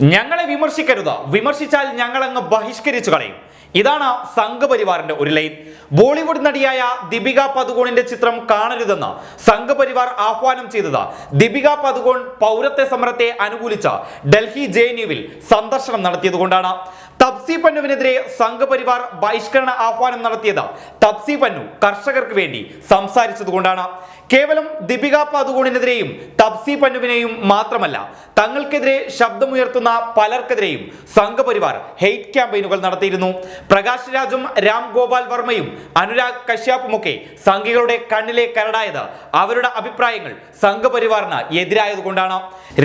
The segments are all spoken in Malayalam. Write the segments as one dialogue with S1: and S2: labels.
S1: ഞങ്ങളെ വിമർശിക്കരുത്. വിമർശിച്ചാൽ ഞങ്ങളങ്ങ് ബഹിഷ്കരിച്ചു കളയും. ഇതാണ് സംഘപരിവാറിന്റെ ഒരു ലൈൻ. ബോളിവുഡ് നടിയായ ദീപിക പതുകോണിന്റെ ചിത്രം കാണരുതെന്ന് സംഘപരിവാർ ആഹ്വാനം ചെയ്തത്. ദീപിക പതുകോൺ പൗരത്വ സമരത്തെ അനുകൂലിച്ച ഡൽഹി ജെ സന്ദർശനം നടത്തിയതുകൊണ്ടാണ്. തപ്സി പന്നുവിനെതിരെ സംഘപരിവാർ ബഹിഷ്കരണ ആഹ്വാനം നടത്തിയത് തപ്സി പന്നു കർഷകർക്ക് വേണ്ടി സംസാരിച്ചതുകൊണ്ടാണ്. കേവലം ദീപിക പാദുകോണിനെതിരെയും തപ്സി പന്നുവിനെയും മാത്രമല്ല തങ്ങൾക്കെതിരെ ശബ്ദമുയർത്തുന്ന പലർക്കെതിരെയും സംഘപരിവാർ ഹെയ്റ്റ് ക്യാമ്പയിനുകൾ നടത്തിയിരുന്നു. പ്രകാശ് രാജും രാം ഗോപാൽ വർമ്മയും അനുരാഗ് കശ്യപ്പുമൊക്കെ സംഘികളുടെ കണ്ണിലെ കരടായത് അവരുടെ അഭിപ്രായങ്ങൾ സംഘപരിവാറിന് എതിരായതുകൊണ്ടാണ്.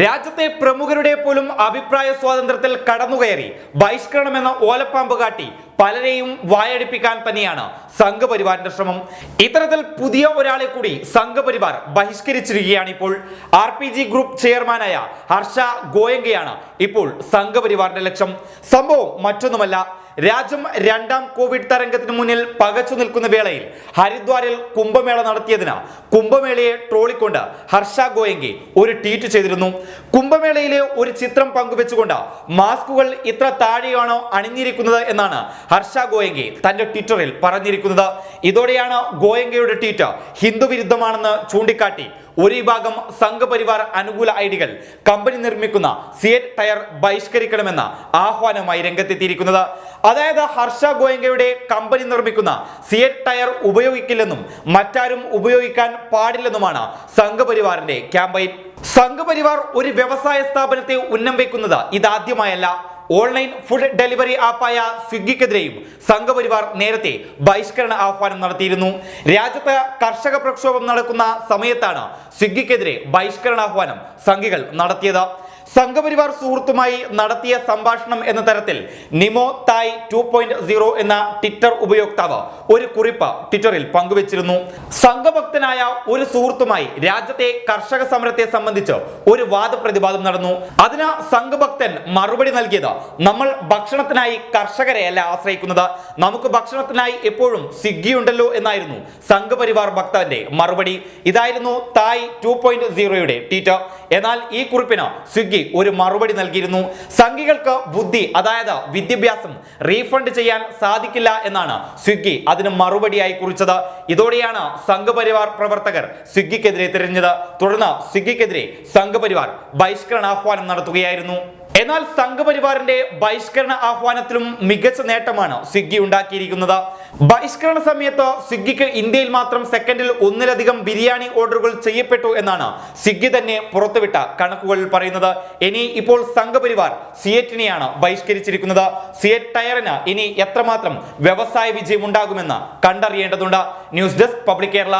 S1: രാജ്യത്തെ പ്രമുഖരുടെ പോലും അഭിപ്രായ സ്വാതന്ത്ര്യത്തിൽ കടന്നുകയറി ബഹിഷ്കരണമെന്ന ഓലപ്പാമ്പ് കാട്ടി പലരെയും വായടിപ്പിക്കാൻ തന്നെയാണ് സംഘപരിവാറിന്റെ ശ്രമം. ഇത്തരത്തിൽ പുതിയ ഒരാളെ കൂടി സംഘപരിവാർ ബഹിഷ്കരിച്ചിരിക്കുകയാണ് ഇപ്പോൾ ആർ പി ജി ഗ്രൂപ്പ് ചെയർമാനായ ഹർഷ ഗോയങ്കയാണ് ഇപ്പോൾ സംഘപരിവാറിന്റെ ലക്ഷ്യം. സംഭവം മറ്റൊന്നുമല്ല. രാജ്യം രണ്ടാം കോവിഡ് തരംഗത്തിന് മുന്നിൽ പകച്ചു നിൽക്കുന്ന വേളയിൽ ഹരിദ്വാറിൽ കുംഭമേള നടത്തിയതിന് കുംഭമേളയെ ട്രോളിക്കൊണ്ട് ഹർഷ ഗോയങ്കി ഒരു ട്വീറ്റ് ചെയ്തിരുന്നു. കുംഭമേളയിലെ ഒരു ചിത്രം പങ്കുവെച്ചുകൊണ്ട് മാസ്കുകൾ ഇത്ര താഴെയാണോ അണിഞ്ഞിരിക്കുന്നത് എന്നാണ് ഹർഷ ഗോയങ്കി തന്റെ ട്വിറ്ററിൽ പറഞ്ഞിരിക്കുന്നത്. ഇതോടെയാണ് ഗോയങ്കയുടെ ട്വീറ്റ് ഹിന്ദു വിരുദ്ധമാണെന്ന് ചൂണ്ടിക്കാട്ടി ഒരു വിഭാഗം സംഘപരിവാർ അനുകൂല ഐഡികൾ കമ്പനി നിർമ്മിക്കുന്ന സിയറ്റ് ടയർ ബഹിഷ്കരിക്കണമെന്ന ആഹ്വാനമായി രംഗത്തെത്തിയിരിക്കുന്നത്. അതായത് ഹർഷ ഗോയങ്കയുടെ കമ്പനി നിർമ്മിക്കുന്ന സിയറ്റ് ടയർ ഉപയോഗിക്കില്ലെന്നും മറ്റാരും ഉപയോഗിക്കാൻ പാടില്ലെന്നുമാണ് സംഘപരിവാറിന്റെ ക്യാമ്പയിൻ. സംഘപരിവാർ ഒരു വ്യവസായ സ്ഥാപനത്തെ ഉന്നം വയ്ക്കുന്നത് ഇതാദ്യമായല്ല. ഓൺലൈൻ ഫുഡ് ഡെലിവറി ആപ്പായ സ്വിഗ്ഗിക്കെതിരെയും സംഘപരിവാർ നേരത്തെ ബഹിഷ്കരണ ആഹ്വാനം നടത്തിയിരുന്നു. രാജ്യത്ത് കർഷക പ്രക്ഷോഭം നടക്കുന്ന സമയത്താണ് സ്വിഗ്ഗിക്കെതിരെ ബഹിഷ്കരണ ആഹ്വാനം സംഘികൾ നടത്തിയത്. സംഘപരിവാർ സുഹൃത്തുമായി നടത്തിയ സംഭാഷണം എന്ന തരത്തിൽ Nimo Tai two point zero എന്ന ട്വിറ്റർ ഉപയോക്താവ് ഒരു കുറിപ്പ് ട്വിറ്ററിൽ പങ്കുവച്ചിരുന്നു. സംഘഭക്തനായ ഒരു സുഹൃത്തുമായി രാജ്യത്തെ കർഷക സമരത്തെ സംബന്ധിച്ച് ഒരു വാദപ്രതിവാദം നടന്നു. അതിന് സംഘഭക്തൻ മറുപടി നൽകിയത് നമ്മൾ ഭക്ഷണത്തിനായി കർഷകരെ അല്ല ആശ്രയിക്കുന്നത്. നമുക്ക് ഭക്ഷണത്തിനായി എപ്പോഴും സ്വിഗ്ഗി ഉണ്ടല്ലോ എന്നായിരുന്നു സംഘപരിവാർ ഭക്തന്റെ മറുപടി. ഇതായിരുന്നു തായ് ടു പോയിന്റ് സീറോയുടെ ട്വീറ്റ് എന്നാൽ ഈ കുറിപ്പിന് സ്വിഗ്ഗി ഒരു മറുപടി നൽകിയിരുന്നു. സംഘികൾക്ക് ബുദ്ധി അതായത് വിദ്യാഭ്യാസം റീഫണ്ട് ചെയ്യാൻ സാധിക്കില്ല എന്നാണ് സ്വിഗ്ഗി അതിന് മറുപടിയായി കുറിച്ചത്. ഇതോടെയാണ് സംഘപരിവാർ പ്രവർത്തകർ സ്വിഗ്ഗിക്കെതിരെ തിരിഞ്ഞത്. തുടർന്ന് സ്വിഗ്ഗിക്കെതിരെ സംഘപരിവാർ ബഹിഷ്കരണ ആഹ്വാനം നടത്തുകയായിരുന്നു. എന്നാൽ സംഘപരിവാറിന്റെ ബഹിഷ്കരണ ആഹ്വാനത്തിലും മികച്ച നേട്ടമാണ് സ്വിഗ്ഗി ഉണ്ടാക്കിയിരിക്കുന്നത്. ബഹിഷ്കരണ സമയത്ത് സ്വിഗ്ഗിക്ക് ഇന്ത്യയിൽ മാത്രം സെക്കൻഡിൽ ഒന്നിലധികം ബിരിയാണി ഓർഡറുകൾ ചെയ്യപ്പെട്ടു എന്നാണ് സ്വിഗ്ഗി തന്നെ പുറത്തുവിട്ട കണക്കുകളിൽ പറയുന്നത്. ഇനി ഇപ്പോൾ സംഘപരിവാർ സിയറ്റിനെയാണ് ബഹിഷ്കരിച്ചിരിക്കുന്നത്. സിയറ്റ് ടയറിന് ഇനി എത്രമാത്രം വ്യവസായ വിജയം ഉണ്ടാകുമെന്ന് കണ്ടറിയേണ്ടതുണ്ട്. News desk public Kerala.